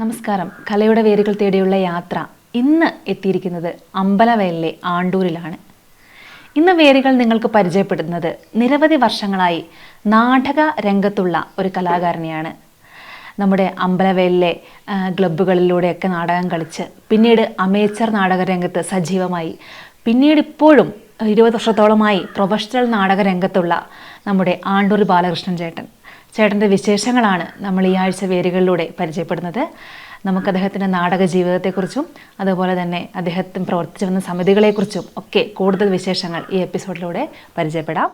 നമസ്കാരം. കലയുടെ വേരുകൾ തേടിയുള്ള യാത്ര. ഇന്ന് എത്തിയിരിക്കുന്നത് അമ്പലവയലിലെ ആണ്ടൂരിലാണ്. ഇന്ന് വേരുകൾ നിങ്ങൾക്ക് പരിചയപ്പെടുന്നത് നിരവധി വർഷങ്ങളായി നാടക രംഗത്തുള്ള ഒരു കലാകാരനെയാണ്. നമ്മുടെ അമ്പലവയലിലെ ക്ലബ്ബുകളിലൂടെയൊക്കെ നാടകം കളിച്ച് പിന്നീട് അമേച്ചർ നാടക രംഗത്ത് സജീവമായി പിന്നീട് ഇപ്പോഴും ഇരുപത് വർഷത്തോളമായി പ്രൊഫഷണൽ നാടക രംഗത്തുള്ള നമ്മുടെ ആണ്ടൂർ ബാലകൃഷ്ണൻ ചേട്ടൻ. ചേട്ടന്റെ വിശേഷങ്ങളാണ് നമ്മൾ ഈ ആഴ്ച വേരുകളിലൂടെ പരിചയപ്പെടുന്നത്. നമുക്ക് അദ്ദേഹത്തിന്റെ നാടക ജീവിതത്തെക്കുറിച്ചും അതുപോലെ തന്നെ അദ്ദേഹത്തിന് പ്രവർത്തിച്ചു വന്ന സമിതികളെക്കുറിച്ചും ഒക്കെ കൂടുതൽ വിശേഷങ്ങൾ ഈ എപ്പിസോഡിലൂടെ പരിചയപ്പെടാം.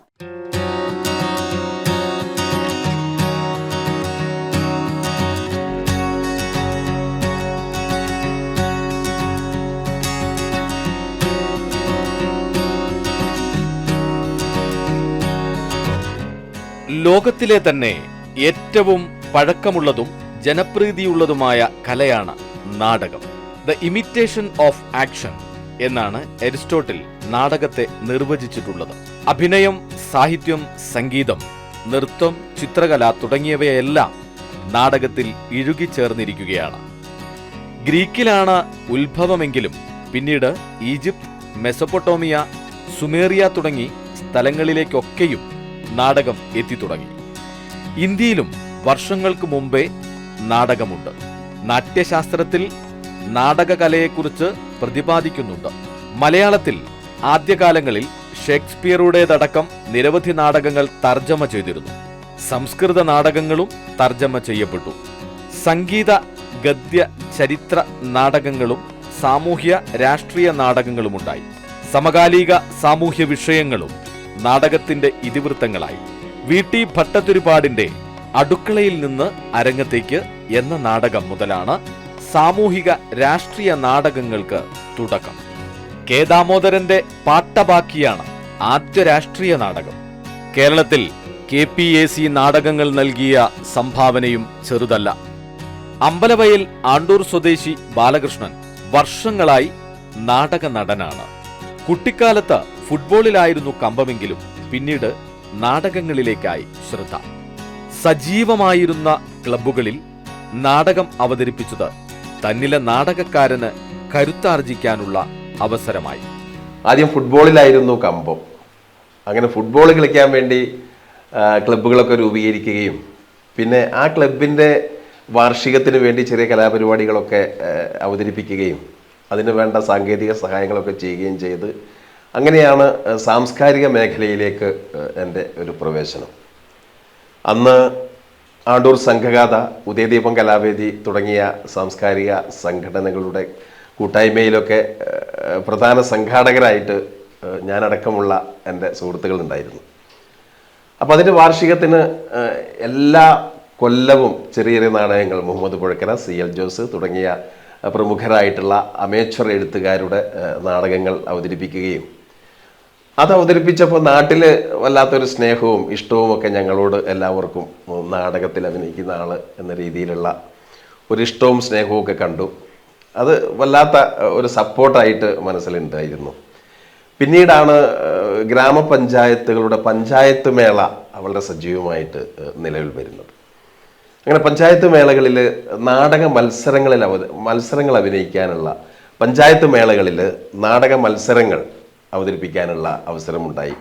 ലോകത്തിലെ തന്നെ ഏറ്റവും പഴക്കമുള്ളതും ജനപ്രീതിയുള്ളതുമായ കലയാണ് നാടകം. ദ ഇമിറ്റേഷൻ ഓഫ് ആക്ഷൻ എന്നാണ് അരിസ്റ്റോട്ടിൽ നാടകത്തെ നിർവചിച്ചിട്ടുള്ളത്. അഭിനയം സാഹിത്യം സംഗീതം നൃത്തം ചിത്രകല തുടങ്ങിയവയെല്ലാം നാടകത്തിൽ ഇഴുകിച്ചേർന്നിരിക്കുകയാണ്. ഗ്രീക്കിലാണ് ഉത്ഭവമെങ്കിലും പിന്നീട് ഈജിപ്ത് മെസപ്പൊട്ടോമിയ സുമേറിയ തുടങ്ങി സ്ഥലങ്ങളിലേക്കൊക്കെയും നാടകം എത്തിത്തുടങ്ങി. ഇന്ത്യയിലും വർഷങ്ങൾക്ക് മുമ്പേ നാടകമുണ്ട്. നാട്യശാസ്ത്രത്തിൽ നാടകകലയെക്കുറിച്ച് പ്രതിപാദിക്കുന്നുണ്ട്. മലയാളത്തിൽ ആദ്യകാലങ്ങളിൽ ഷേക്സ്പിയറുടേതടക്കം നിരവധി നാടകങ്ങൾ തർജമ ചെയ്തിരുന്നു. സംസ്കൃത നാടകങ്ങളും തർജമ ചെയ്യപ്പെട്ടു. സംഗീത ഗദ്യ ചരിത്ര നാടകങ്ങളും സാമൂഹ്യ രാഷ്ട്രീയ നാടകങ്ങളുമുണ്ടായി. സമകാലിക സാമൂഹ്യ വിഷയങ്ങളും നാടകത്തിന്റെ ഇതിവൃത്തങ്ങളായി. വി ടി ഭട്ടതിരിപ്പാടിന്റെ അടുക്കളയിൽ നിന്ന് അരങ്ങത്തേക്ക് എന്ന നാടകം മുതലാണ് സാമൂഹിക രാഷ്ട്രീയ നാടകങ്ങൾക്ക് തുടക്കം. കെ ദാമോദരന്റെ പാട്ടബാക്കിയാണ് ആദ്യ രാഷ്ട്രീയ നാടകം. കേരളത്തിൽ കെ പി എ സി നാടകങ്ങൾ നൽകിയ സംഭാവനയും ചെറുതല്ല. അമ്പലവയൽ ആണ്ടൂർ സ്വദേശി ബാലകൃഷ്ണൻ വർഷങ്ങളായി നാടക നടനാണ് കുട്ടിക്കാലത്ത് ഫുട്ബോളിലായിരുന്നു കമ്പമെങ്കിലും പിന്നീട് നാടകങ്ങളിലേക്കായി ശ്രദ്ധ. സജീവമായിരുന്ന ക്ലബ്ബുകളിൽ നാടകം അവതരിപ്പിച്ചത് തന്നിലെ നാടകക്കാരന് കരുത്താർജിക്കാനുള്ള അവസരമായി. ആദ്യം ഫുട്ബോളിലായിരുന്നു കമ്പം. അങ്ങനെ ഫുട്ബോൾ കളിക്കാൻ വേണ്ടി ക്ലബ്ബുകളൊക്കെ രൂപീകരിക്കുകയും പിന്നെ ആ ക്ലബിന്റെ വാർഷികത്തിന് വേണ്ടി ചെറിയ കലാപരിപാടികളൊക്കെ അവതരിപ്പിക്കുകയും അതിന് വേണ്ട സാങ്കേതിക സഹായങ്ങളൊക്കെ ചെയ്യുകയും ചെയ്ത് അങ്ങനെയാണ് സാംസ്കാരിക മേഖലയിലേക്ക് എന്റെ ഒരു പ്രവേശനം. അന്ന് ആണ്ടൂർ സംഘഗാഥ ഉദയദീപം കലാവേദി തുടങ്ങിയ സാംസ്കാരിക സംഘടനകളുടെ കൂട്ടായ്മയിലൊക്കെ പ്രധാന സംഘാടകരായിട്ട് ഞാനടക്കമുള്ള എന്റെ സുഹൃത്തുക്കളുണ്ടായിരുന്നു. അപ്പോൾ അതിന്റെ വാർഷികത്തിന് എല്ലാ കൊല്ലവും ചെറിയ ചെറിയ നാടകങ്ങൾ മുഹമ്മദ് പുഴക്കര സി എൽ ജോസ് തുടങ്ങിയ പ്രമുഖരായിട്ടുള്ള അമേച്വർ എഴുത്തുകാരുടെ നാടകങ്ങൾ അവതരിപ്പിക്കുകയും അത് അവതരിപ്പിച്ചപ്പോൾ നാട്ടിൽ വല്ലാത്തൊരു സ്നേഹവും ഇഷ്ടവും ഒക്കെ ഞങ്ങളോട് എല്ലാവർക്കും നാടകത്തിൽ അഭിനയിക്കുന്ന ആൾ എന്ന രീതിയിലുള്ള ഒരു ഇഷ്ടവും സ്നേഹവും ഒക്കെ കണ്ടു. അത് വല്ലാത്ത ഒരു സപ്പോർട്ടായിട്ട് മനസ്സിലുണ്ടായിരുന്നു. പിന്നീടാണ് ഗ്രാമപഞ്ചായത്തുകളുടെ പഞ്ചായത്ത് മേള വളരെ സജീവമായിട്ട് നിലവിൽ വരുന്നത്. അങ്ങനെ പഞ്ചായത്ത് മേളകളിൽ നാടക മത്സരങ്ങളിൽ അവ മത്സരങ്ങൾ അഭിനയിക്കാനുള്ള പഞ്ചായത്ത് മേളകളിൽ നാടക മത്സരങ്ങൾ അവതരിപ്പിക്കാനുള്ള അവസരമുണ്ടായി.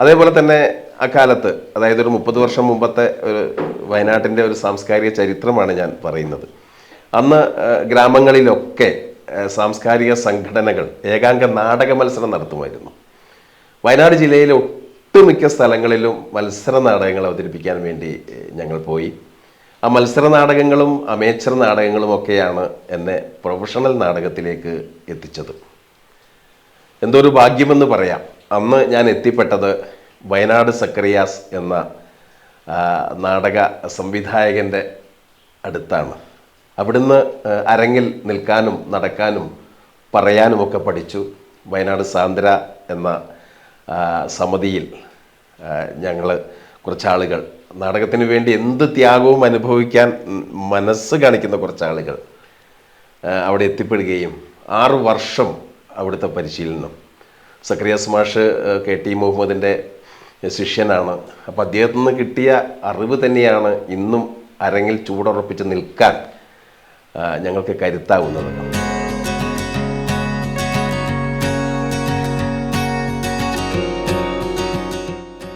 അതേപോലെ തന്നെ അക്കാലത്ത് അതായത് ഒരു മുപ്പത് വർഷം മുമ്പത്തെ ഒരു വയനാട്ടിന്റെ ഒരു സാംസ്കാരിക ചരിത്രമാണ് ഞാൻ പറയുന്നത്. അന്ന് ഗ്രാമങ്ങളിലൊക്കെ സാംസ്കാരിക സംഘടനകൾ ഏകാംഗ നാടക മത്സരം നടത്തുമായിരുന്നു. വയനാട് ജില്ലയിലെ ഒട്ടുമിക്ക സ്ഥലങ്ങളിലും മത്സര നാടകങ്ങൾ അവതരിപ്പിക്കാൻ വേണ്ടി ഞങ്ങൾ പോയി. ആ മത്സര നാടകങ്ങളും അമേച്ചർ നാടകങ്ങളും ഒക്കെയാണ് എന്നെ പ്രൊഫഷണൽ നാടകത്തിലേക്ക് എത്തിച്ചത്. എന്തോ ഒരു ഭാഗ്യമെന്ന് പറയാം. അന്ന് ഞാൻ എത്തിപ്പെട്ടത് വയനാട് സക്രിയാസ് എന്ന നാടക സംവിധായകന്റെ അടുത്താണ്. അവിടുന്ന് അരങ്ങിൽ നിൽക്കാനും നടക്കാനും പറയാനുമൊക്കെ പഠിച്ചു വയനാട് സാന്ദ്ര എന്ന സമിതിയിൽ ഞങ്ങൾ കുറച്ചാളുകൾ. നാടകത്തിന് വേണ്ടി എന്ത് ത്യാഗവും അനുഭവിക്കാൻ മനസ്സ് കാണിക്കുന്ന കുറച്ചാളുകൾ അവിടെ എത്തിപ്പെടുകയും ആറു വർഷം അവിടുത്തെ പരിശീലനം. സക്രിയാസ് മാഷ് കെ ടി മുഹമ്മദിന്റെ ശിഷ്യനാണ്. അപ്പോൾ അദ്ദേഹത്തിൽ നിന്ന് കിട്ടിയ അറിവ് തന്നെയാണ് ഇന്നും അരങ്ങിൽ ചൂടുറപ്പിച്ച് നിൽക്കാൻ ഞങ്ങൾക്ക് കരുത്താവുന്നത്.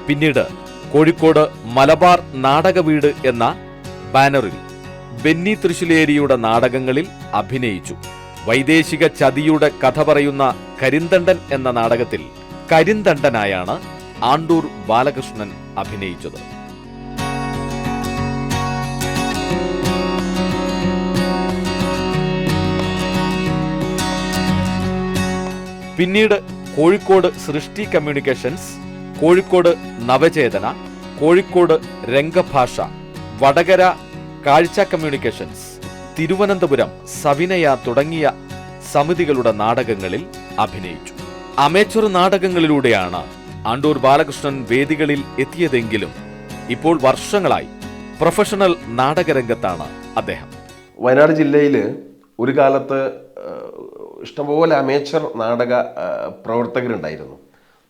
പിന്നീട് കോഴിക്കോട് മലബാർ നാടക വീട് എന്ന ബാനറിൽ ബെന്നി തൃശ്ശിലേരിയുടെ നാടകങ്ങളിൽ അഭിനയിച്ചു. വൈദേശിക ചതിയുടെ കഥ പറയുന്ന കരിന്തണ്ടൻ എന്ന നാടകത്തിൽ കരിന്തണ്ടനായാണ് ആണ്ടൂർ ബാലകൃഷ്ണൻ അഭിനയിച്ചത്. പിന്നീട് കോഴിക്കോട് സൃഷ്ടി കമ്മ്യൂണിക്കേഷൻസ് കോഴിക്കോട് നവചേതന കോഴിക്കോട് രംഗഭാഷ വടകര കാഴ്ച കമ്മ്യൂണിക്കേഷൻസ് തിരുവനന്തപുരം സവിനയ തുടങ്ങിയ സമിതികളുടെ നാടകങ്ങളിൽ അഭിനയിച്ചു. അമേച്ചർ നാടകങ്ങളിലൂടെയാണ് ആണ്ടൂർ ബാലകൃഷ്ണൻ വേദികളിൽ എത്തിയതെങ്കിലും ഇപ്പോൾ വർഷങ്ങളായി പ്രൊഫഷണൽ നാടകരംഗത്താണ് അദ്ദേഹം. വയനാട് ജില്ലയിൽ ഒരു കാലത്ത് ഇഷ്ടംപോലെ അമേച്ചർ നാടക പ്രവർത്തകരുണ്ടായിരുന്നു.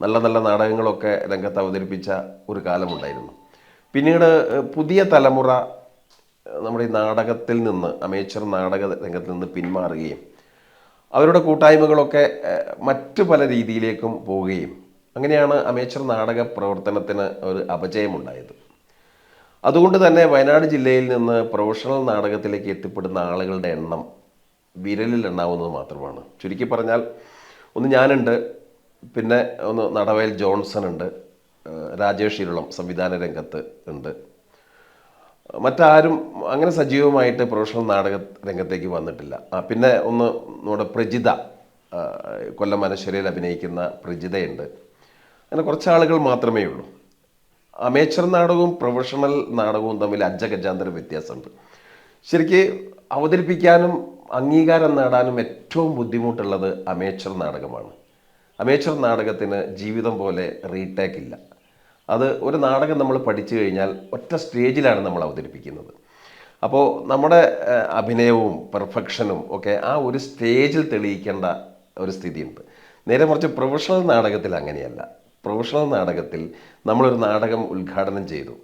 നല്ല നല്ല നാടകങ്ങളൊക്കെ രംഗത്ത് അവതരിപ്പിച്ച ഒരു കാലമുണ്ടായിരുന്നു. പിന്നീട് പുതിയ തലമുറ നമ്മുടെ ഈ നാടകത്തിൽ നിന്ന് അമേച്ചർ നാടക രംഗത്തിൽ നിന്ന് പിന്മാറുകയും അവരുടെ കൂട്ടായ്മകളൊക്കെ മറ്റു പല രീതിയിലേക്കും പോവുകയും അങ്ങനെയാണ് അമേച്ചർ നാടക പ്രവർത്തനത്തിന് ഒരു അപജയമുണ്ടായത്. അതുകൊണ്ട് തന്നെ വയനാട് ജില്ലയിൽ നിന്ന് പ്രൊഫഷണൽ നാടകത്തിലേക്ക് എത്തിപ്പെടുന്ന ആളുകളുടെ എണ്ണം വിരലിൽ എണ്ണാവുന്നത് മാത്രമാണ്. ചുരുക്കി പറഞ്ഞാൽ ഒന്ന് ഞാനുണ്ട് പിന്നെ ഒന്ന് നടവയൽ ജോൺസൺ ഉണ്ട് രാജേഷ് ഇരുളം സംവിധാന രംഗത്ത് ഉണ്ട്. മറ്റാരും അങ്ങനെ സജീവമായിട്ട് പ്രൊഫഷണൽ നാടക രംഗത്തേക്ക് വന്നിട്ടില്ല. പിന്നെ ഒന്ന് നമ്മുടെ പ്രജിത കൊല്ലം മനശ്വരയിൽ അഭിനയിക്കുന്ന പ്രജിതയുണ്ട്. അങ്ങനെ കുറച്ച് ആളുകൾ മാത്രമേ ഉള്ളൂ. അമേച്ചർ നാടകവും പ്രൊഫഷണൽ നാടകവും തമ്മിൽ അജഗജാന്തര വ്യത്യാസമുണ്ട്. ശരിക്ക് അവതരിപ്പിക്കാനും അംഗീകാരം നേടാനും ഏറ്റവും ബുദ്ധിമുട്ടുള്ളത് അമേച്ചർ നാടകമാണ്. അമേച്ചർ നാടകത്തിന് ജീവിതം പോലെ റീടേക്ക് ഇല്ല. അത് ഒരു നാടകം നമ്മൾ പഠിച്ചു കഴിഞ്ഞാൽ ഒറ്റ സ്റ്റേജിലാണ് നമ്മൾ അവതരിപ്പിക്കുന്നത്. അപ്പോൾ നമ്മുടെ അഭിനയവും പെർഫെക്ഷനും ഒക്കെ ആ ഒരു സ്റ്റേജിൽ തെളിയിക്കേണ്ട ഒരു സ്ഥിതിയുണ്ട്. നേരെ മറിച്ച് പ്രൊഫഷണൽ നാടകത്തിൽ അങ്ങനെയല്ല. പ്രൊഫഷണൽ നാടകത്തിൽ നമ്മളൊരു നാടകം ഉദ്ഘാടനം ചെയ്തു.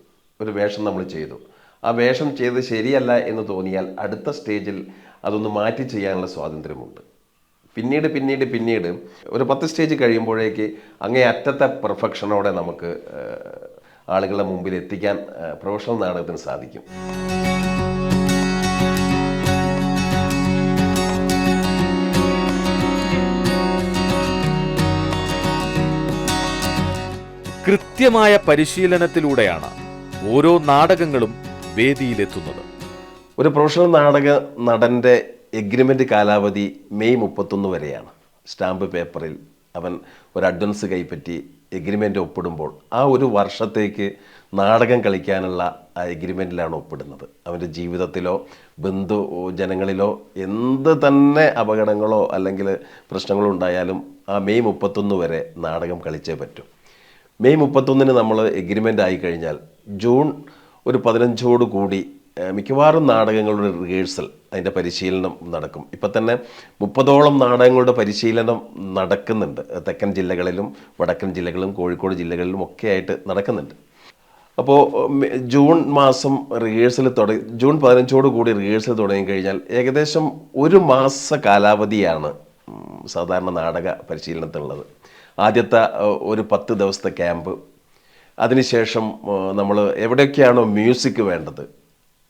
ഒരു വേഷം നമ്മൾ ചെയ്തു. ആ വേഷം ചെയ്ത് ശരിയല്ല എന്ന് തോന്നിയാൽ അടുത്ത സ്റ്റേജിൽ അതൊന്ന് മാറ്റി ചെയ്യാനുള്ള സ്വാതന്ത്ര്യമുണ്ട്. പിന്നീട് പിന്നീട് പിന്നീട് ഒരു പത്ത് സ്റ്റേജ് കഴിയുമ്പോഴേക്ക് അങ്ങേ അറ്റത്തെ പെർഫെക്ഷനോടെ നമുക്ക് ആളുകളെ ആളുകളുടെ മുമ്പിൽ എത്തിക്കാൻ പ്രൊഫഷണൽ നാടകത്തിന് സാധിക്കും. കൃത്യമായ പരിശീലനത്തിലൂടെയാണ് ഓരോ നാടകങ്ങളും വേദിയിലെത്തുന്നത്. ഒരു പ്രൊഫഷണൽ നാടക നടന്റെ എഗ്രിമെന്റ് കാലാവധി മെയ് മുപ്പത്തൊന്ന് വരെയാണ്. സ്റ്റാമ്പ് പേപ്പറിൽ അവൻ ഒരു അഡ്വാൻസ് കൈപ്പറ്റി എഗ്രിമെന്റ് ഒപ്പിടുമ്പോൾ ആ ഒരു വർഷത്തേക്ക് നാടകം കളിക്കാനുള്ള ആ എഗ്രിമെന്റിലാണ് ഒപ്പിടുന്നത്. അവന്റെ ജീവിതത്തിലോ ബന്ധു ജനങ്ങളിലോ എന്ത് തന്നെ അപകടങ്ങളോ അല്ലെങ്കിൽ പ്രശ്നങ്ങളോ ഉണ്ടായാലും ആ മെയ് മുപ്പത്തൊന്ന് വരെ നാടകം കളിച്ചേ പറ്റും. മെയ് മുപ്പത്തൊന്നിന് നമ്മൾ എഗ്രിമെന്റ് ആയി കഴിഞ്ഞാൽ ജൂൺ ഒരു പതിനഞ്ചോട് കൂടി മിക്കവാറും നാടകങ്ങളുടെ റിഹേഴ്സൽ അതിന്റെ പരിശീലനം നടക്കും. ഇപ്പം തന്നെ മുപ്പതോളം നാടകങ്ങളുടെ പരിശീലനം നടക്കുന്നുണ്ട്. തെക്കൻ ജില്ലകളിലും വടക്കൻ ജില്ലകളിലും കോഴിക്കോട് ജില്ലകളിലും ഒക്കെ ആയിട്ട് നടക്കുന്നുണ്ട്. അപ്പോൾ ജൂൺ മാസം റിഹേഴ്സൽ തുടങ്ങി ജൂൺ പതിനഞ്ചോട് കൂടി റിഹേഴ്സൽ തുടങ്ങി കഴിഞ്ഞാൽ ഏകദേശം ഒരു മാസ കാലാവധിയാണ് സാധാരണ നാടക പരിശീലനത്തിനുള്ളത്. ആദ്യത്തെ ഒരു പത്ത് ദിവസത്തെ ക്യാമ്പ്. അതിനുശേഷം നമ്മൾ എവിടെയൊക്കെയാണോ മ്യൂസിക് വേണ്ടത്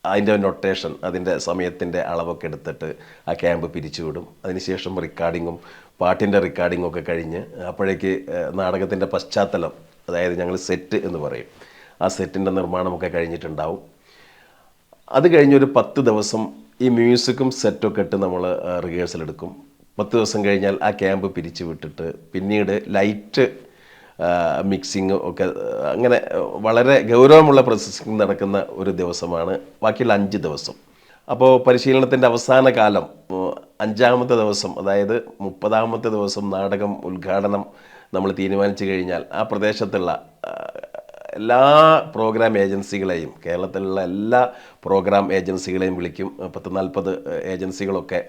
അതിന്റെ നൊട്ടേഷൻ അതിന്റെ സമയത്തിന്റെ അളവൊക്കെ എടുത്തിട്ട് ആ ക്യാമ്പ് പിരിച്ചുവിടും. അതിനുശേഷം റെക്കോർഡിങ്ങും പാട്ടിന്റെ റെക്കോർഡിങ്ങും ഒക്കെ കഴിഞ്ഞ് അപ്പോഴേക്ക് നാടകത്തിന്റെ പശ്ചാത്തലം അതായത് ഞങ്ങൾ സെറ്റ് എന്ന് പറയും. ആ സെറ്റിന്റെ നിർമ്മാണമൊക്കെ കഴിഞ്ഞിട്ടുണ്ടാവും. അത് കഴിഞ്ഞൊരു പത്ത് ദിവസം ഈ മ്യൂസിക്കും സെറ്റൊക്കെ ഇട്ട് നമ്മൾ റിഹേഴ്സൽ എടുക്കും. പത്ത് ദിവസം കഴിഞ്ഞാൽ ആ ക്യാമ്പ് പിരിച്ചു വിട്ടിട്ട് പിന്നീട് ലൈറ്റ് മിക്സിങ് ഒക്കെ അങ്ങനെ വളരെ ഗൗരവമുള്ള പ്രോസസ്സിങ് നടക്കുന്ന ഒരു ദിവസമാണ്. ബാക്കിയുള്ള അഞ്ച് ദിവസം. അപ്പോൾ പരിശീലനത്തിന്റെ അവസാന കാലം അഞ്ചാമത്തെ ദിവസം അതായത് മുപ്പതാമത്തെ ദിവസം നാടകം ഉദ്ഘാടനം നമ്മൾ തീരുമാനിച്ചു കഴിഞ്ഞാൽ ആ പ്രദേശത്തുള്ള എല്ലാ പ്രോഗ്രാം ഏജൻസികളെയും കേരളത്തിലുള്ള എല്ലാ പ്രോഗ്രാം ഏജൻസികളെയും വിളിക്കും. പത്ത് നാൽപ്പത് ഏജൻസികളൊക്കെ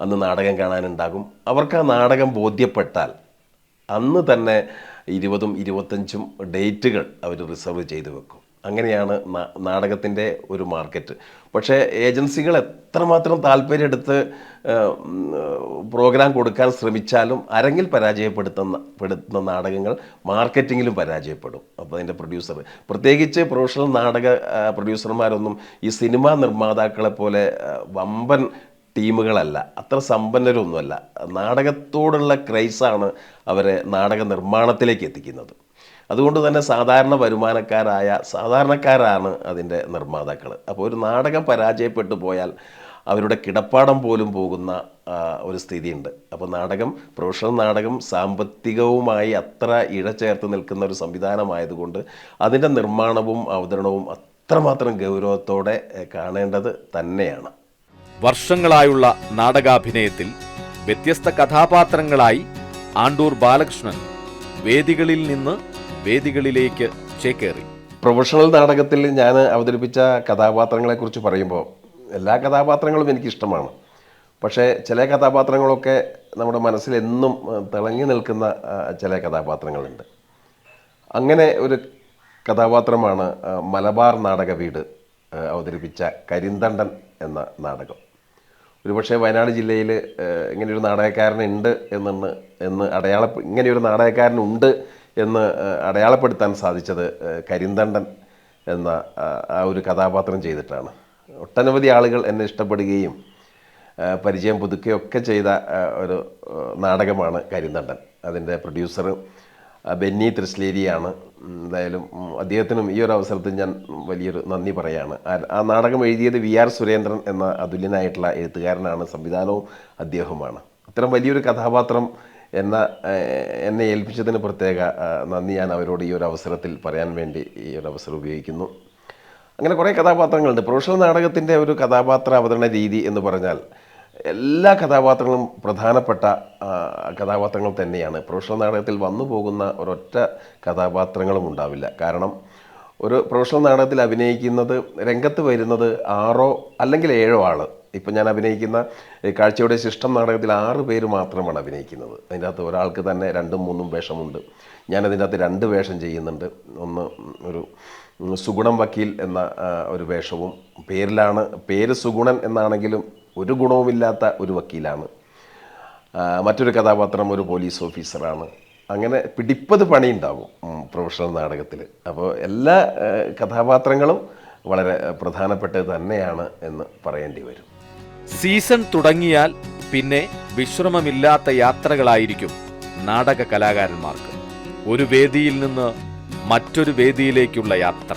അന്ന് നാടകം കാണാനുണ്ടാകും. അവർക്ക് ആ നാടകം ബോധ്യപ്പെട്ടാൽ അന്ന് തന്നെ ഇരുപതും ഇരുപത്തഞ്ചും ഡേറ്റുകൾ അവർ റിസർവ് ചെയ്ത് വെക്കും. അങ്ങനെയാണ് നാടകത്തിന്റെ ഒരു മാർക്കറ്റ്. പക്ഷേ ഏജൻസികൾ എത്രമാത്രം താല്പര്യം എടുത്ത് ഏഹ്, ഉം, പ്രോഗ്രാം കൊടുക്കാൻ ശ്രമിച്ചാലും അരങ്ങിൽ പരാജയപ്പെടുത്തുന്ന പെടുത്തുന്ന നാടകങ്ങൾ മാർക്കറ്റിങ്ങിലും പരാജയപ്പെടും. അപ്പോൾ അതിന്റെ പ്രൊഡ്യൂസർ പ്രത്യേകിച്ച് പ്രൊഫഷണൽ നാടക പ്രൊഡ്യൂസർമാരൊന്നും ഈ സിനിമാ നിർമ്മാതാക്കളെ പോലെ വമ്പൻ ടീമുകളല്ല അത്ര സമ്പന്നരൊന്നുമല്ല. നാടകത്തോടുള്ള ക്രൈസാണ് അവരെ നാടക നിർമ്മാണത്തിലേക്ക് എത്തിക്കുന്നത്. അതുകൊണ്ട് തന്നെ സാധാരണ വരുമാനക്കാരായ സാധാരണക്കാരാണ് അതിന്റെ നിർമ്മാതാക്കൾ. അപ്പോൾ ഒരു നാടകം പരാജയപ്പെട്ടു പോയാൽ അവരുടെ കിടപ്പാടം പോലും പോകുന്ന ഒരു സ്ഥിതിയുണ്ട്. അപ്പോൾ നാടകം പ്രൊഫഷണൽ നാടകം സാമ്പത്തികവുമായി അത്ര ഇഴചേർത്ത് നിൽക്കുന്ന ഒരു സംവിധാനമായതുകൊണ്ട് അതിന്റെ നിർമ്മാണവും അവതരണവും അത്രമാത്രം ഗൗരവത്തോടെ കാണേണ്ടത് തന്നെയാണ്. വർഷങ്ങളായുള്ള നാടകാഭിനയത്തിൽ വ്യത്യസ്ത കഥാപാത്രങ്ങളായി ആണ്ടൂർ ബാലകൃഷ്ണൻ വേദികളിൽ നിന്ന് വേദികളിലേക്ക് ചേക്കേറി. പ്രൊഫഷണൽ നാടകത്തിൽ ഞാൻ അവതരിപ്പിച്ച കഥാപാത്രങ്ങളെക്കുറിച്ച് പറയുമ്പോൾ എല്ലാ കഥാപാത്രങ്ങളും എനിക്കിഷ്ടമാണ്. പക്ഷേ ചില കഥാപാത്രങ്ങളൊക്കെ നമ്മുടെ മനസ്സിൽ എന്നും തിളങ്ങി നിൽക്കുന്ന ചില കഥാപാത്രങ്ങളുണ്ട്. അങ്ങനെ ഒരു കഥാപാത്രമാണ് മലബാർ നാടക വീട് അവതരിപ്പിച്ച കരിന്തണ്ടൻ എന്ന നാടകം. ഒരുപക്ഷെ വയനാട് ജില്ലയിൽ ഇങ്ങനെയൊരു നാടകക്കാരനുണ്ട് എന്നാണ് എന്ന് അടയാള ഇങ്ങനെയൊരു നാടകക്കാരനുണ്ട് എന്ന് അടയാളപ്പെടുത്താൻ സാധിച്ചത് കരിന്തണ്ടൻ എന്ന ആ, ഒരു കഥാപാത്രം ചെയ്തിട്ടാണ്. ഒട്ടനവധി ആളുകൾ എന്നെ ഇഷ്ടപ്പെടുകയും പരിചയം പുതുക്കുകയൊക്കെ ചെയ്ത ഒരു നാടകമാണ് കരിന്തണ്ടൻ. അതിന്റെ പ്രൊഡ്യൂസർ ബെന്നി തൃശ്ലേരിയാണ്. എന്തായാലും അദ്ദേഹത്തിനും ഈ ഒരു അവസരത്തിൽ ഞാൻ വലിയൊരു നന്ദി പറയാണ്. ആ- നാടകം എഴുതിയത് വി ആർ സുരേന്ദ്രൻ എന്ന അതുല്യനായിട്ടുള്ള എഴുത്തുകാരനാണ് സംവിധാനവും അദ്ദേഹവുമാണ്. ഇത്തരം വലിയൊരു കഥാപാത്രം എന്ന എന്നെ ഏൽപ്പിച്ചതിന് പ്രത്യേക നന്ദി ഞാൻ അവരോട് ഈ ഒരു അവസരത്തിൽ പറയാൻ വേണ്ടി ഈ ഒരു അവസരം ഉപയോഗിക്കുന്നു. അങ്ങനെ കുറേ കഥാപാത്രങ്ങളുണ്ട്. പ്രൊഫഷണൽ നാടകത്തിന്റെ ഒരു കഥാപാത്ര അവതരണ രീതി എന്ന് പറഞ്ഞാൽ എല്ലാ കഥാപാത്രങ്ങളും പ്രധാനപ്പെട്ട കഥാപാത്രങ്ങൾ തന്നെയാണ്. പ്രൊഫഷണൽ നാടകത്തിൽ വന്നു പോകുന്ന ഒരൊറ്റ കഥാപാത്രങ്ങളും ഉണ്ടാവില്ല. കാരണം ഒരു പ്രൊഫഷണൽ നാടകത്തിൽ അഭിനയിക്കുന്നത് രംഗത്ത് വരുന്നത് ആറോ അല്ലെങ്കിൽ ഏഴോ ആൾ. ഇപ്പം ഞാൻ അഭിനയിക്കുന്ന കാഴ്ചയുടെ ശിഷ്ടം നാടകത്തിൽ ആറ് പേര് മാത്രമാണ് അഭിനയിക്കുന്നത്. അതിന്റെ അകത്ത് ഒരാൾക്ക് തന്നെ രണ്ടും മൂന്നും വേഷമുണ്ട്. ഞാൻ അതിന്റെ അകത്ത് രണ്ട് വേഷം ചെയ്യുന്നുണ്ട്. ഒന്ന് ഒരു സുഗുണം വക്കീൽ എന്ന ഒരു വേഷവും പേരിലാണ് പേര് സുഗുണൻ എന്നാണെങ്കിലും ഒരു ഗുണവുമില്ലാത്ത ഒരു വക്കീലാണ്. മറ്റൊരു കഥാപാത്രം ഒരു പോലീസ് ഓഫീസറാണ്. അങ്ങനെ പിടിപ്പത് പണിയുണ്ടാകും പ്രൊഫഷണൽ നാടകത്തിൽ അപ്പോൾ എല്ലാ കഥാപാത്രങ്ങളും വളരെ പ്രധാനപ്പെട്ടത് തന്നെയാണ് എന്ന് പറയേണ്ടി വരും. സീസൺ തുടങ്ങിയാൽ പിന്നെ വിശ്രമമില്ലാത്ത യാത്രകളായിരിക്കും നാടക കലാകാരന്മാർക്ക്. ഒരു വേദിയിൽ നിന്ന് മറ്റൊരു വേദിയിലേക്കുള്ള യാത്ര.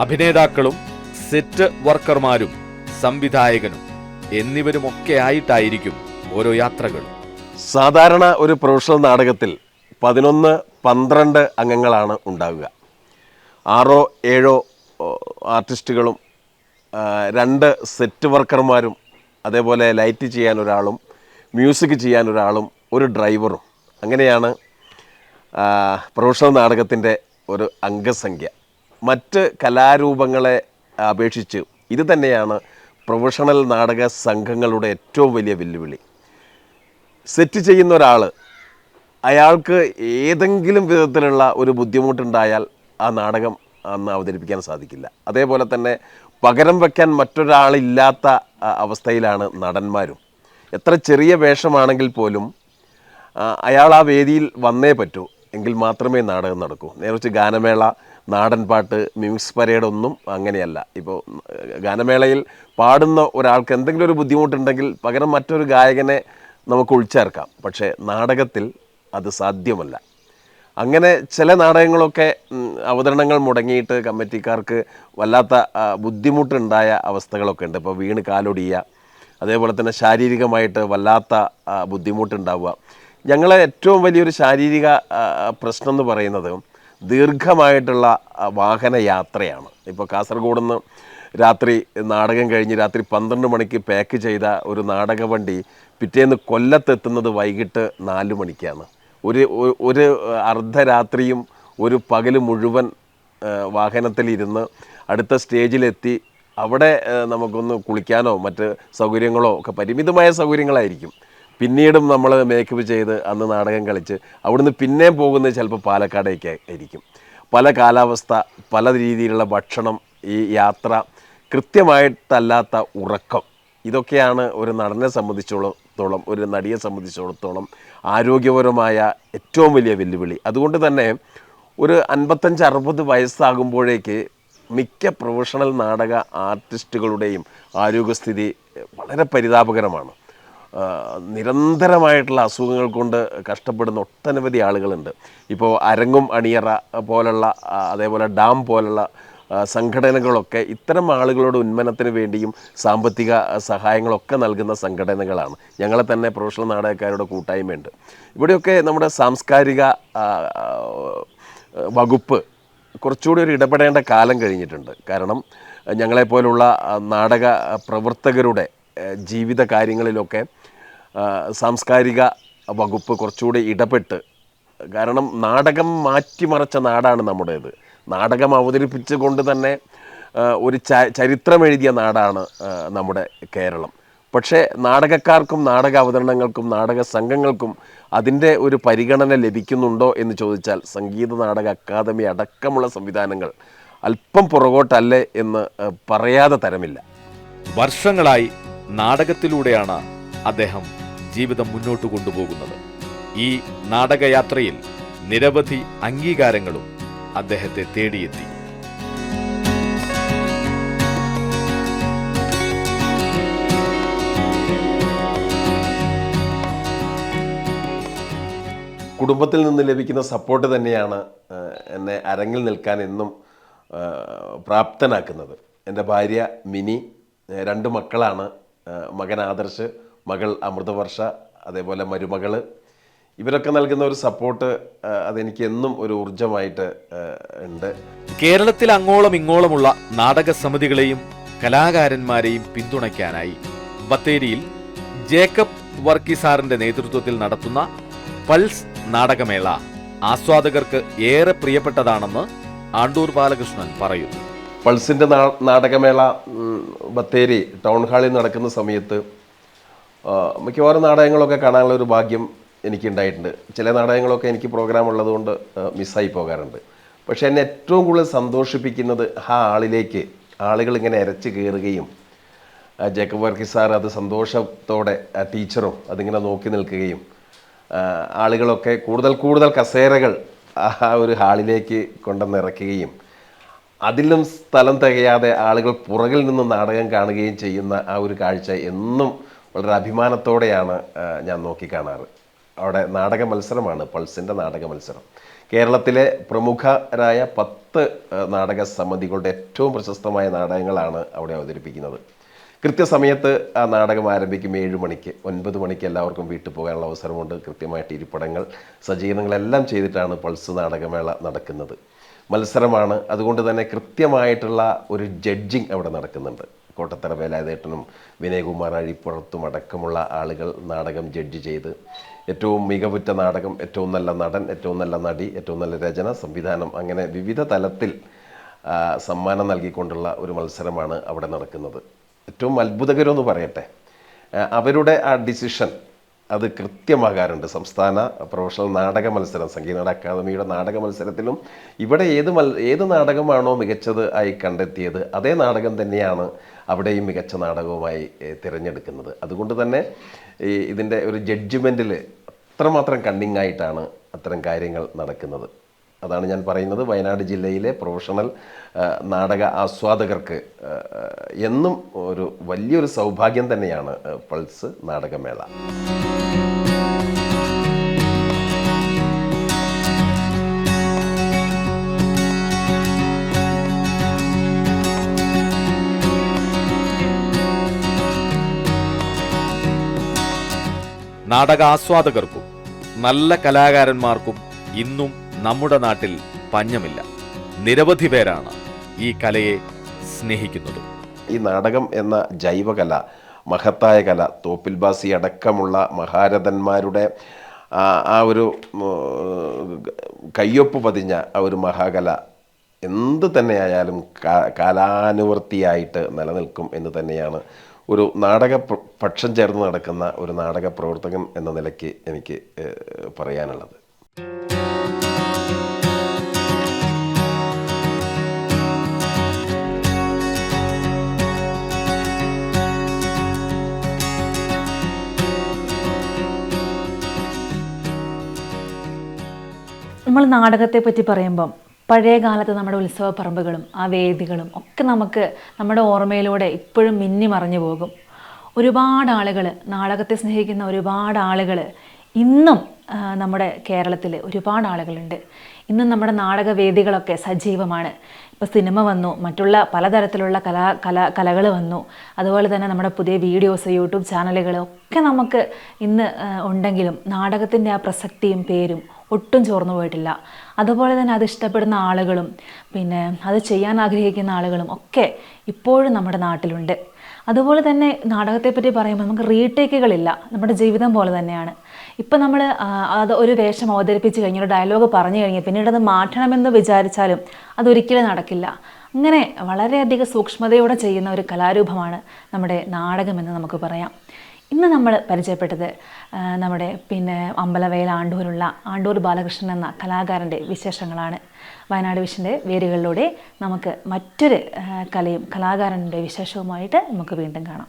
അഭിനേതാക്കളും സെറ്റ് വർക്കർമാരും സംവിധായകനും. എന്നിവരുമൊക്കെ ആയിട്ടായിരിക്കും ഓരോ യാത്രകൾ. സാധാരണ ഒരു പ്രൊഫഷണൽ നാടകത്തിൽ പതിനൊന്ന് പന്ത്രണ്ട് അംഗങ്ങളാണ് ഉണ്ടാവുക. ആറോ ഏഴോ ആർട്ടിസ്റ്റുകളും രണ്ട് സെറ്റ് വർക്കർമാരും അതേപോലെ ലൈറ്റ് ചെയ്യാൻ ഒരാളും മ്യൂസിക് ചെയ്യാൻ ഒരാളും ഒരു ഡ്രൈവറും. അങ്ങനെയാണ് പ്രൊഫഷണൽ നാടകത്തിന്റെ ഒരു അംഗസംഖ്യ. മറ്റ് കലാരൂപങ്ങളെ അപേക്ഷിച്ച് ഇത് തന്നെയാണ് പ്രൊഫഷണൽ നാടക സംഘങ്ങളുടെ ഏറ്റവും വലിയ വെല്ലുവിളി. സെറ്റ് ചെയ്യുന്ന ഒരാൾ അയാൾക്ക് ഏതെങ്കിലും വിധത്തിലുള്ള ഒരു ബുദ്ധിമുട്ടുണ്ടായാൽ ആ നാടകം അന്ന് അവതരിപ്പിക്കാൻ സാധിക്കില്ല. അതേപോലെ തന്നെ പകരം വയ്ക്കാൻ മറ്റൊരാളില്ലാത്ത അവസ്ഥയിലാണ് നടന്മാരും. എത്ര ചെറിയ വേഷമാണെങ്കിൽ പോലും അയാൾ ആ വേദിയിൽ വന്നേ പറ്റൂ. എങ്കിൽ മാത്രമേ നാടകം നടക്കൂ. നേരെ ഗാനമേള നാടൻ പാട്ട് മ്യൂസിക് പരേഡ് ഒന്നും അങ്ങനെയല്ല. ഇപ്പോൾ ഗാനമേളയിൽ പാടുന്ന ഒരാൾക്ക് എന്തെങ്കിലും ഒരു ബുദ്ധിമുട്ടുണ്ടെങ്കിൽ പകരം മറ്റൊരു ഗായകനെ നമുക്ക് ഉൾച്ചേർക്കാം. പക്ഷേ നാടകത്തിൽ അത് സാധ്യമല്ല. അങ്ങനെ ചില നാടകങ്ങളൊക്കെ അവതരണങ്ങൾ മുടങ്ങിയിട്ട് കമ്മിറ്റിക്കാർക്ക് വല്ലാത്ത ബുദ്ധിമുട്ടുണ്ടായ അവസ്ഥകളൊക്കെ ഉണ്ട്. ഇപ്പോൾ വീണ് കാലൊടിയുക അതേപോലെ തന്നെ ശാരീരികമായിട്ട് വല്ലാത്ത ബുദ്ധിമുട്ടുണ്ടാവുക. ഞങ്ങളെ ഏറ്റവും വലിയൊരു ശാരീരിക പ്രശ്നം എന്ന് പറയുന്നത് ദീർഘമായിട്ടുള്ള വാഹന യാത്രയാണ് ഇപ്പോൾ കാസർഗോഡ് നിന്ന് രാത്രി നാടകം കഴിഞ്ഞ് രാത്രി പന്ത്രണ്ട് മണിക്ക് പാക്ക് ചെയ്ത ഒരു നാടക വണ്ടി പിറ്റേന്ന് കൊല്ലത്തെത്തുന്നത് വൈകിട്ട് നാല് മണിക്കാണ്. ഒരു ഒരു അർദ്ധരാത്രിയും ഒരു പകൽ മുഴുവൻ വാഹനത്തിലിരുന്ന് അടുത്ത സ്റ്റേജിലെത്തി. അവിടെ നമുക്കൊന്ന് കുളിക്കാനോ മറ്റ് സൗകര്യങ്ങളോ ഒക്കെ പരിമിതമായ സൗകര്യങ്ങളായിരിക്കും. പിന്നീടും നമ്മൾ മേക്കപ്പ് ചെയ്ത് അന്ന് നാടകം കളിച്ച് അവിടുന്ന് പിന്നെ പോകുന്നത് ചിലപ്പോൾ പാലക്കാടേക്ക് ആയിരിക്കും. പല കാലാവസ്ഥ പല രീതിയിലുള്ള ഭക്ഷണം ഈ യാത്ര കൃത്യമായിട്ടല്ലാത്ത ഉറക്കം. ഇതൊക്കെയാണ് ഒരു നടനെ സംബന്ധിച്ചിടത്തോളം ഒരു നടിയെ സംബന്ധിച്ചിടത്തോളം ആരോഗ്യപരമായ ഏറ്റവും വലിയ വെല്ലുവിളി. അതുകൊണ്ട് തന്നെ ഒരു അൻപത്തഞ്ച് അറുപത് വയസ്സാകുമ്പോഴേക്ക് മിക്ക പ്രൊഫഷണൽ നാടക ആർട്ടിസ്റ്റുകളുടെയും ആരോഗ്യസ്ഥിതി വളരെ പരിതാപകരമാണ്. നിരന്തരമായിട്ടുള്ള അസുഖങ്ങൾ കൊണ്ട് കഷ്ടപ്പെടുന്ന ഒട്ടനവധി ആളുകളുണ്ട്. ഇപ്പോൾ അരങ്ങും അണിയറ പോലുള്ള അതേപോലെ ഡാം പോലുള്ള സംഘടനകളൊക്കെ ഇത്തരം ആളുകളുടെ ഉന്മനത്തിന് വേണ്ടിയും സാമ്പത്തിക സഹായങ്ങളൊക്കെ നൽകുന്ന സംഘടനകളാണ്. ഞങ്ങളെ തന്നെ പ്രൊഫഷണൽ നാടകക്കാരുടെ കൂട്ടായ്മയുണ്ട്. ഇവിടെയൊക്കെ നമ്മുടെ സാംസ്കാരിക വകുപ്പ് കുറച്ചുകൂടി ഒരു ഇടപെടേണ്ട കാലം കഴിഞ്ഞിട്ടുണ്ട്. കാരണം ഞങ്ങളെപ്പോലുള്ള നാടക പ്രവർത്തകരുടെ ജീവിത കാര്യങ്ങളിലൊക്കെ സാംസ്കാരിക വകുപ്പ് കുറച്ചുകൂടി ഇടപെട്ട്. കാരണം നാടകം മാറ്റിമറച്ച നാടാണ് നമ്മുടേത്. നാടകം അവതരിപ്പിച്ചുകൊണ്ട് തന്നെ ഒരു ചരിത്രം എഴുതിയ നാടാണ് നമ്മുടെ കേരളം. പക്ഷേ നാടകക്കാർക്കും നാടക അവതരണങ്ങൾക്കും നാടക സംഘങ്ങൾക്കും അതിന്റെ ഒരു പരിഗണന ലഭിക്കുന്നുണ്ടോ എന്ന് ചോദിച്ചാൽ സംഗീത നാടക അക്കാദമി അടക്കമുള്ള സംവിധാനങ്ങൾ അല്പം പുറകോട്ടല്ലേ എന്ന് പറയാതെ തരമില്ല. വർഷങ്ങളായി നാടകത്തിലൂടെയാണ് അദ്ദേഹം ജീവിതം മുന്നോട്ട് കൊണ്ടുപോകുന്നത്. ഈ നാടകയാത്രയിൽ നിരവധി അംഗീകാരങ്ങളും അദ്ദേഹത്തെ തേടിയെത്തി. കുടുംബത്തിൽ നിന്ന് ലഭിക്കുന്ന സപ്പോർട്ട് തന്നെയാണ് എന്നെ അരങ്ങിൽ നിൽക്കാൻ എന്നും പ്രാപ്തനാക്കുന്നത്. എന്റെ ഭാര്യ മിനി രണ്ട് മക്കളാണ് മകൻ ആദർശ് മകൾ അമൃതവർഷ അതേപോലെ മരുമകൾ. ഇവരൊക്കെ നൽകുന്ന ഒരു സപ്പോർട്ട് അതെനിക്ക് എന്നും ഒരു ഊർജമായിട്ട് ഉണ്ട്. കേരളത്തിൽ അങ്ങോളം ഇങ്ങോളമുള്ള നാടക സമിതികളെയും കലാകാരന്മാരെയും പിന്തുണയ്ക്കാനായി ബത്തേരിയിൽ ജേക്കബ് വർക്കി സാറിന്റെ നേതൃത്വത്തിൽ നടത്തുന്ന പൾസ് നാടകമേള ആസ്വാദകർക്ക് ഏറെ പ്രിയപ്പെട്ടതാണെന്ന് ആണ്ടൂർ ബാലകൃഷ്ണൻ പറയുന്നു. പൾസിന്റെ നാടകമേള ബത്തേരി ടൗൺ ഹാളിൽ നടക്കുന്ന സമയത്ത് മിക്കവാറും നാടകങ്ങളൊക്കെ കാണാനുള്ള ഒരു ഭാഗ്യം എനിക്ക് ഉണ്ടായിട്ടുണ്ട് ചില നാടകങ്ങളൊക്കെ എനിക്ക് പ്രോഗ്രാം ഉള്ളതുകൊണ്ട് മിസ്സായി പോകാറുണ്ട്. പക്ഷേ എന്നെ ഏറ്റവും കൂടുതൽ സന്തോഷിപ്പിക്കുന്നത് ആ ആളിലേക്ക് ആളുകൾ ഇങ്ങനെ അരച്ച് കയറുകയും ജേക്കബ് വർക്കി സാർ അത് സന്തോഷത്തോടെ ആ ടീച്ചറും അതിങ്ങനെ നോക്കി നിൽക്കുകയും ആളുകളൊക്കെ കൂടുതൽ കൂടുതൽ കസേരകൾ ആ ഒരു ഹാളിലേക്ക് കൊണ്ടുവന്നിറക്കുകയും അതിലും സ്ഥലം തികയാതെ ആളുകൾ പുറകിൽ നിന്ന് നാടകം കാണുകയും ചെയ്യുന്ന ആ ഒരു കാഴ്ച എന്നും വളരെ അഭിമാനത്തോടെയാണ് ഞാൻ നോക്കിക്കാണാറ് അവിടെ നാടക മത്സരമാണ് പൾസിന്റെ നാടക മത്സരം. കേരളത്തിലെ പ്രമുഖരായ പത്ത് നാടക സമിതികളുടെ ഏറ്റവും പ്രശസ്തമായ നാടകങ്ങളാണ് അവിടെ അവതരിപ്പിക്കുന്നത്. കൃത്യസമയത്ത് ആ നാടകം ആരംഭിക്കും ഏഴ് മണിക്ക് ഒൻപത് മണിക്ക് എല്ലാവർക്കും വീട്ടിൽ പോകാനുള്ള അവസരമുണ്ട്. കൃത്യമായിട്ട് ഇരിപ്പിടങ്ങൾ സജീവനങ്ങളെല്ലാം ചെയ്തിട്ടാണ് പൾസ് നാടകമേള നടക്കുന്നത്. മത്സരമാണ്. അതുകൊണ്ട് തന്നെ കൃത്യമായിട്ടുള്ള ഒരു ജഡ്ജിങ് അവിടെ നടക്കുന്നുണ്ട്. കോട്ടത്തറ വേലായുധേട്ടനും വിനയകുമാർ അഴിപ്പുറത്തും അടക്കമുള്ള ആളുകൾ നാടകം ജഡ്ജ് ചെയ്ത്. ഏറ്റവും മികവുറ്റ നാടകം ഏറ്റവും നല്ല നടൻ ഏറ്റവും നല്ല നടി ഏറ്റവും നല്ല രചന സംവിധാനം അങ്ങനെ വിവിധ തലത്തിൽ സമ്മാനം നൽകിക്കൊണ്ടുള്ള ഒരു മത്സരമാണ് അവിടെ നടക്കുന്നത്. ഏറ്റവും അത്ഭുതകരമെന്ന് പറയട്ടെ. അവരുടെ ആ ഡിസിഷൻ അത് കൃത്യമാകാറുണ്ട്. സംസ്ഥാന പ്രൊഫഷണൽ നാടക മത്സരം സംഗീത അക്കാദമിയുടെ നാടക മത്സരത്തിലും ഇവിടെ ഏത് മൽ ഏത് നാടകമാണോ മികച്ചത് ആയി കണ്ടെത്തിയത് അതേ നാടകം തന്നെയാണ് അവിടെയും മികച്ച നാടകവുമായി തിരഞ്ഞെടുക്കുന്നത്. അതുകൊണ്ട് തന്നെ ഇതിന്റെ ഒരു ജഡ്ജ്മെന്റിൽ അത്രമാത്രം കണ്ണിങ് ആയിട്ടാണ് അത്തരം കാര്യങ്ങൾ നടക്കുന്നത്. അതാണ് ഞാൻ പറയുന്നത്. വയനാട് ജില്ലയിലെ പ്രൊഫഷണൽ നാടക ആസ്വാദകർക്ക് എന്നും ഒരു വലിയൊരു സൗഭാഗ്യം തന്നെയാണ് പൾസ് നാടകമേള. നാടകാസ്വാദകർക്കും നല്ല കലാകാരന്മാർക്കും ഇന്നും നമ്മുടെ നാട്ടിൽ പഞ്ഞമില്ല. നിരവധി പേരാണ് ഈ കലയെ സ്നേഹിക്കുന്നത്. ഈ നാടകം എന്ന ജൈവകല മഹത്തായ കല തോപ്പിൽ ബാസി അടക്കമുള്ള മഹാരഥന്മാരുടെ ആ ഒരു കയ്യൊപ്പ് പതിഞ്ഞ ആ ഒരു മഹാകല എന്ത് തന്നെയായാലും കാലാനുവർത്തിയായിട്ട് നിലനിൽക്കും എന്ന് തന്നെയാണ് ഒരു നാടക പക്ഷം ചേർന്ന് നടക്കുന്ന ഒരു നാടക പ്രവർത്തകൻ എന്ന നിലയ്ക്ക് എനിക്ക് പറയാനുള്ളത്. നമ്മൾ നാടകത്തെ പറ്റി പറയുമ്പം പഴയ കാലത്ത് നമ്മുടെ ഉത്സവ പറമ്പുകളും ആ വേദികളും ഒക്കെ നമുക്ക് നമ്മുടെ ഓർമ്മയിലൂടെ ഇപ്പോഴും മിന്നി മറഞ്ഞു പോകും. ഒരുപാട് ആളുകൾ നാടകത്തെ സ്നേഹിക്കുന്ന ഒരുപാട് ആളുകൾ ഇന്നും നമ്മുടെ കേരളത്തിൽ ഒരുപാട് ആളുകളുണ്ട്. ഇന്നും നമ്മുടെ നാടകവേദികളൊക്കെ സജീവമാണ്. ഇപ്പോൾ സിനിമ വന്നു മറ്റുള്ള പലതരത്തിലുള്ള കലാ കല കലകൾ വന്നു. അതുപോലെ തന്നെ നമ്മുടെ പുതിയ വീഡിയോസ് യൂട്യൂബ് ചാനലുകൾ ഒക്കെ നമുക്ക് ഇന്ന് ഉണ്ടെങ്കിലും നാടകത്തിന്റെ ആ പ്രസക്തിയും പേരും ഒട്ടും ചോർന്നു പോയിട്ടില്ല. അതുപോലെ തന്നെ അത് ഇഷ്ടപ്പെടുന്ന ആളുകളും പിന്നെ അത് ചെയ്യാൻ ആഗ്രഹിക്കുന്ന ആളുകളും ഒക്കെ ഇപ്പോഴും നമ്മുടെ നാട്ടിലുണ്ട്. അതുപോലെ തന്നെ നാടകത്തെപ്പറ്റി പറയുമ്പോൾ നമുക്ക് റീടേക്കുകളില്ല. നമ്മുടെ ജീവിതം പോലെ തന്നെയാണ്. ഇപ്പം നമ്മൾ അത് ഒരു വേഷം അവതരിപ്പിച്ച് കഴിഞ്ഞ് ഒരു ഡയലോഗ് പറഞ്ഞു കഴിഞ്ഞാൽ പിന്നീട് അത് മാറ്റണമെന്ന് വിചാരിച്ചാലും അതൊരിക്കലും നടക്കില്ല. അങ്ങനെ വളരെയധികം സൂക്ഷ്മതയോടെ ചെയ്യുന്ന ഒരു കലാരൂപമാണ് നമ്മുടെ നാടകമെന്ന് നമുക്ക് പറയാം. ഇന്ന് നമ്മൾ പരിചയപ്പെട്ടത് നമ്മുടെ പിന്നെ അമ്പലവയൽ ആണ്ടൂരുള്ള ആണ്ടൂർ ബാലകൃഷ്ണൻ എന്ന കലാകാരന്റെ വിശേഷങ്ങളാണ്. വയനാട് വിഷന്റെ വേരുകളിലൂടെ നമുക്ക് മറ്റൊരു കലയും കലാകാരന്റെ വിശേഷവുമായിട്ട് നമുക്ക് വീണ്ടും കാണാം.